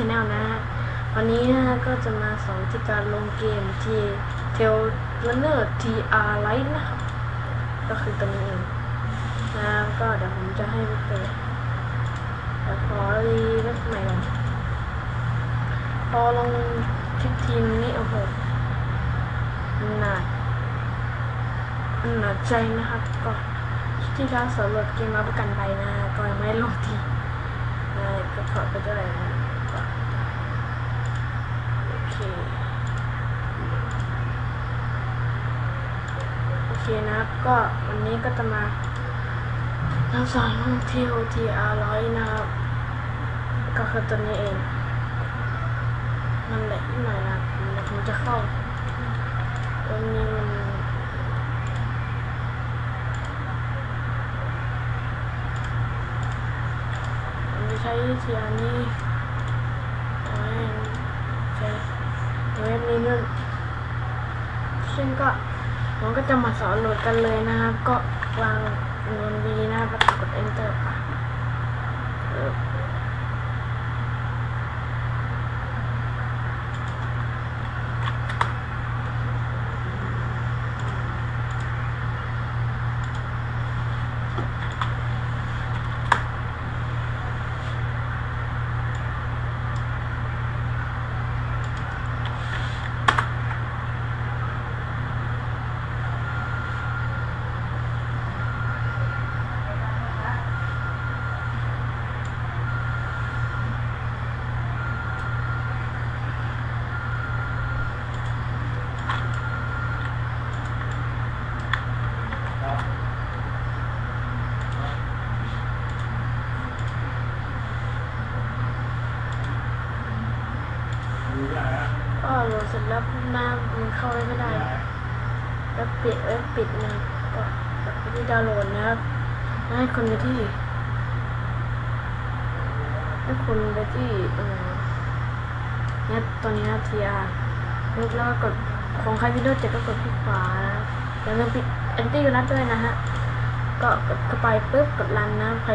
กับผมชาแนลนะฮะ วันนี้นะฮะก็จะมาสอนวิธีการลงเกมที่ Tail Runner TR Lite นะครับ ก็คือตัวนี้เองนะก็เดี๋ยวผมจะให้ไปเปิดแต่พอรีเว็บใหม่ก่อนพอลงคลิกทีมนี้โอ้โหหนาหนาใจนะครับก็ที่กาสำรวจเกมรับประกันภัยนะ ก็ยังไม่ลงทีก็ขอไปด้วยนะก็โอเค โอ เคนะครับ ก็วันนี้ก็จะมาทำสอนลงเที่ยวทีอาร้อยนะครับ ก็คือตัวนี้เอง มันแหลกนิดหน่อยนะครับเดี๋ยวผมจะเข้าตัวนี้มันผมจะใช้วิธีอันนี้เอาไว้ใช้เว็บนี้ด้วยซึ่งก็ มันก็จะมาสอนโหลดกันเลยนะครับ ก็วางเงินดีนะครับแล้วกด enter ไปเออ เสร็จแล้วน้ามันเข้าไม่ได้ แล้วปิดเอ้ยปิดนะก็ไปที่ดาวน์โหลดนะครับให้คนไปที่ให้คนไปที่เออเนี่ยตอนนี้นะ TR แล้วก็กดของใครวิดีโอเจ็ดก็กดที่ขวานะอย่าลืมปิด anti ยูนัทด้วยนะฮะก็กดเข้าไปปุ๊บกดรันนะใคร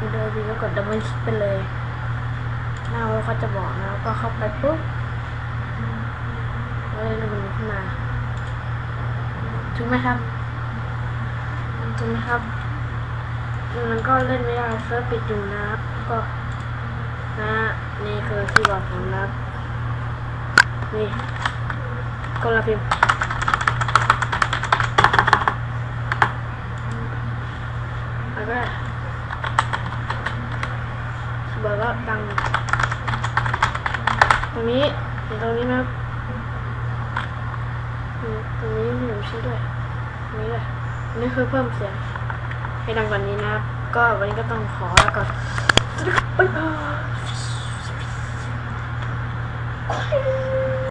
วิดีโอดีก็กดดับเบิลคลิกไปเลยหน้าว่าเขาจะบอกนะก็เข้าไปปุ๊บ แล้วเล่นมันขึ้นมาถูกไหมครับถูกไหมครับมันก็เล่นไม่ได้เซิร์ฟปิดอยู่นะครับก็นะนี่คือคีย์บอร์ดผมนะครับนี่กดละพิมพ์แล้วก็คีย์บอร์ดก็ดังตรงนี้ตรงนี้ไหมครับ ตรงนี้มีหนูชี้ด้วยนี่เลยนี่คือเพิ่มเสียงให้ดังกว่านี้นะก็วันนี้ก็ต้องขอแล้วก่อนบ๊ายบาย